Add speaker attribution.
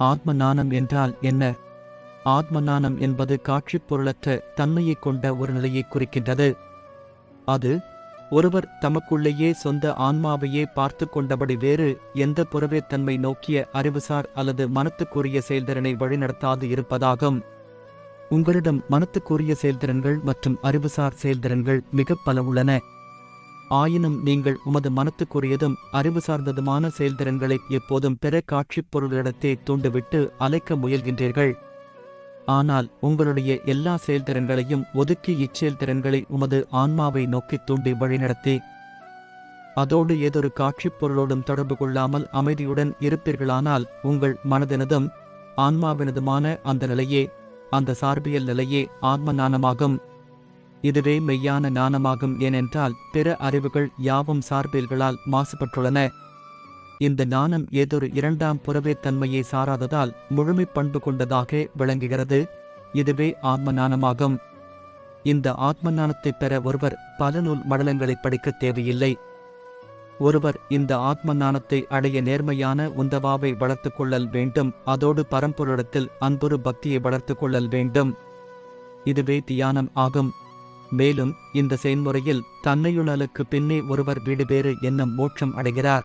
Speaker 1: ஆத்ம நாணம் என்றால் என்ன? ஆத்ம நாணம் என்பது காட்சிப் பொருளற்ற தன்மையைக் கொண்ட ஒரு நிலையை குறிக்கின்றது. அது ஒருவர் தமக்குள்ளேயே சொந்த ஆன்மாவையே பார்த்து கொண்டபடி வேறு எந்த புறவேத்தன்மை நோக்கிய அறிவுசார் அல்லது மனத்துக்குரிய செயல்திறனை வழிநடத்தாது இருப்பதாகும். உங்களிடம் மனத்துக்குரிய செயல்திறன்கள் மற்றும் அறிவுசார் செயல்திறன்கள் மிகப் பல உள்ளன. ஆயினும் நீங்கள் உமது மனத்துக்குரியதும் அறிவு சார்ந்ததுமான செயல்திறன்களை எப்போதும் பிற காட்சிப் பொருளிடத்தே தூண்டுவிட்டு அலைக்க முயல்கின்றீர்கள். ஆனால் உங்களுடைய எல்லா செயல்திறன்களையும் ஒதுக்கி இச்செயல்திறன்களை உமது ஆன்மாவை நோக்கித் தூண்டி வழிநடத்தி அதோடு ஏதொரு காட்சிப் பொருளோடும் தொடர்பு கொள்ளாமல் அமைதியுடன் இருப்பீர்களானால் உங்கள் மனதினதும் ஆன்மாவினதுமான அந்த நிலையே அந்த சார்பியல் நிலையே ஆத்ம ஞானமாகும் இதுவே மெய்யான ஞானமாகும் ஏனென்றால் பிற அறிவுகள் யாவும் சார்பில்களால் மாசுபட்டுள்ளன. இந்த ஞானம் ஏதொரு இரண்டாம் புறவே தன்மையை சாராததால் முழுமை பண்பு கொண்டதாக விளங்குகிறது. இதுவே ஆத்ம ஞானமாகும் இந்த ஆத்ம ஞானத்தைப் பெற ஒருவர் பல நூல் மடலங்களை படிக்க தேவையில்லை. ஒருவர் இந்த ஆத்ம ஞானத்தை அடைய நேர்மையான உந்தவாவை வளர்த்துக் கொள்ளல் வேண்டும். அதோடு பரம்பொருளிடத்தில் அன்பொரு பக்தியை வளர்த்துக் கொள்ளல் வேண்டும். இதுவே தியானம் ஆகும். மேலும் இந்த செயல்முறையில் தன்னையுணலுக்கு பின்னே ஒருவர் வீடு பேறு என்னும் மோட்சம் அடைகிறார்.